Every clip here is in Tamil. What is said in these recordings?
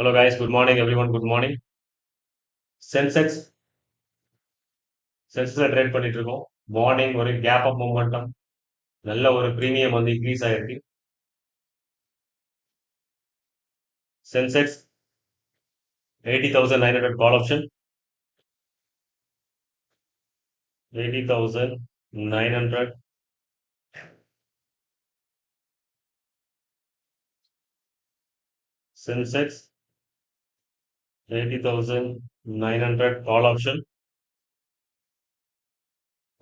hello guys good morning everyone good morning Sensex சென்செக்ஸில் trade பண்ணிட்டு இருக்கோம் மார்னிங் ஒரு கேப் அப் மூமெண்டம் நல்ல ஒரு ப்ரீமியம் வந்து இன்க்ரீஸ் ஆயிருக்கு Sensex eighty thousand nine hundred call option eighty thousand nine hundred Sensex eighty thousand nine hundred call option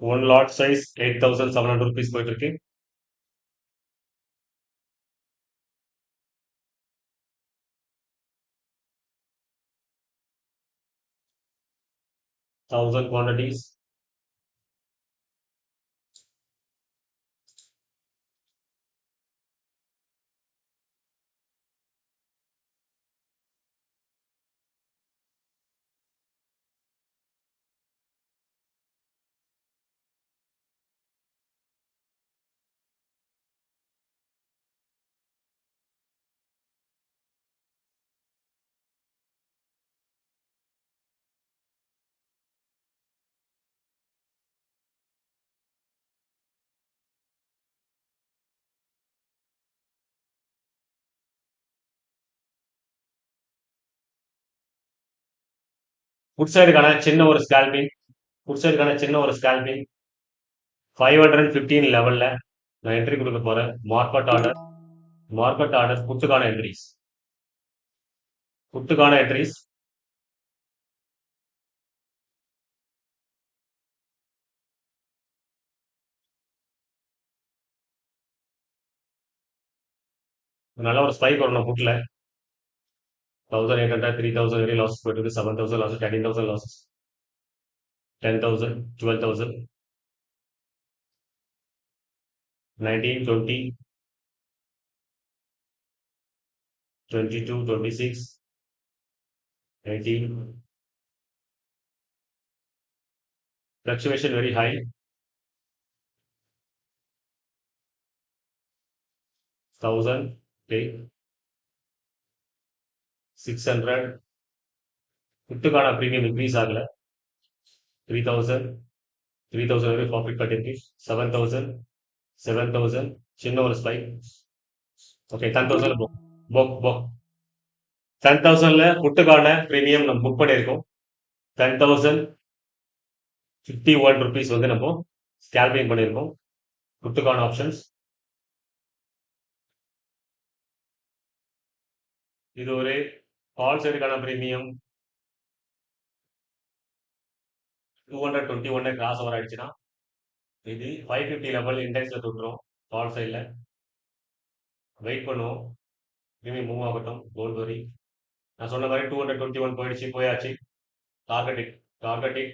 one lot size eight thousand seven hundred rupees போயிட்டு இருக்கு thousand quantities குட் சைடுக்கான சின்ன ஒரு ஸ்கால்பிங் குட் சைடுக்கான சின்ன ஒரு scalping five hundred and fifteen லெவலில் நான் என்ட்ரி கொடுக்க போகிறேன் மார்க்கெட் ஆர்டர் மார்க்கெட் ஆர்டர் ஃபுட்டுக்கான என்ட்ரிஸ் ஃபுட்டுக்கான என்ட்ரிஸ் நல்ல ஒரு ஸ்பைக் வரணும் புட்டில். 1800, 3000, every loss equal to the 7000 losses, 13000 losses, 10000, 12000, 19, 20, 22, 26, 18. Fluctuation very high. Thousand, okay. Six hundred புட்டுக்கான premium increase ஆகல. த்ரீ தௌசண்ட் த்ரீ தௌசண்ட் வரை ப்ராஃபிட் கட்டிருக்கு செவன் தௌசண்ட் செவன் தௌசண்ட் சின்ன ஒரு spike okay ten thousand book book ten தௌசண்ட்ல ஃபுட்டுக்கான ப்ரீமியம் நம்ம புக் பண்ணியிருக்கோம். Ten thousand fifty one rupees வந்து நம்ம ஸ்கேல்பிங் பண்ணியிருக்கோம். ஃபுட்டுக்கான ஆப்ஷன்ஸ் இது ஒரு கால் சைடுக்கான பிரீமியம் டூ ஹண்ட்ரட் டுவெண்ட்டி ஒன்னு கிராஸ் ஓவர் ஆயிடுச்சுன்னா இது ஃபைவ் ஃபிஃப்டி லெவல் இண்டெக்ஸில் தொட்டுரும் கால் சைடில் வெயிட் பண்ணுவோம். ப்ரீமியம் மூவ் ஆகட்டும். கோல்ட் வரி நான் சொன்ன மாதிரி டூ ஹண்ட்ரட் டுவெண்ட்டி ஒன் போயிடுச்சு போயாச்சு. டார்கெட்டிக் டார்கெட்டிக்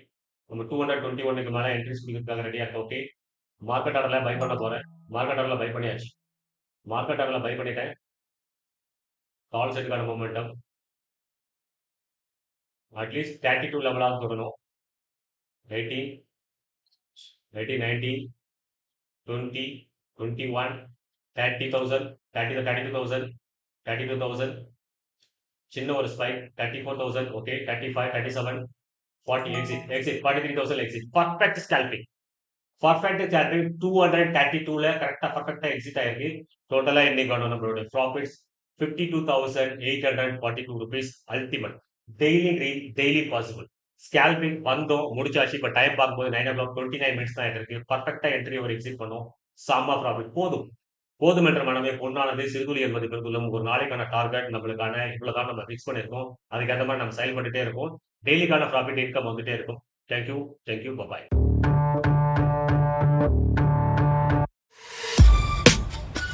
நம்ம டூ ஹண்ட்ரட் டுவெண்ட்டி ஒன்னுக்கு மேலே என்ட்ரிஸ் கொடுத்துருக்காங்க ரெடியாக இருக்கு ஓகே மார்க்கெட் ஆர்டரில் பை பண்ண போகிறேன் மார்க்கெட் ஆர்டரில் பை பண்ணியாச்சு. மார்க்கெட் ஆர்டரில் பை பண்ணிட்டேன். Call செட்டுக்கான momentum twenty one thirty thousand thirty thirty two thousand thirty two thousand சின்ன ஒரு spike thirty four thousand okay thirty five thirty seven forty exit exit forty three thousand exit perfect scalping perfect scalping two hundred thirty டூல கரெக்டாக பர்ஃபெக்டாக எக்ஸிட் ஆயிருக்கு டோட்டலாக இன்னைக்கு வேணும் நம்மளோட profits fifty two thousand eight hundred forty two rupees ultimate daily real daily possible scalping வந்தோம் முடிச்சாச்சு. இப்போ டைம் பார்க்கும்போது nine o'clock twenty nine minutes தான் இருக்கு பர்ஃபெக்டாக என்ட்ரி ஒரு எக்ஸிட் பண்ணும். சாமா ப்ராஃபிட் போதும். போதும் என்ற மனமே பொண்ணானது சிறுதுளி என்பது பெருந்துள்ளம் ஒரு நாளைக்கான டார்கெட் நம்மளுக்கான இவ்வளோதான் நம்ம ஃபிக்ஸ் பண்ணிருக்கோம் அதுக்கேற்ற மாதிரி நம்ம செயல்பட்டுட்டே இருக்கோம் டெய்லிக்கான ப்ராஃபிட் இன்கம் வந்துட்டே இருக்கும். Thank you thank you bye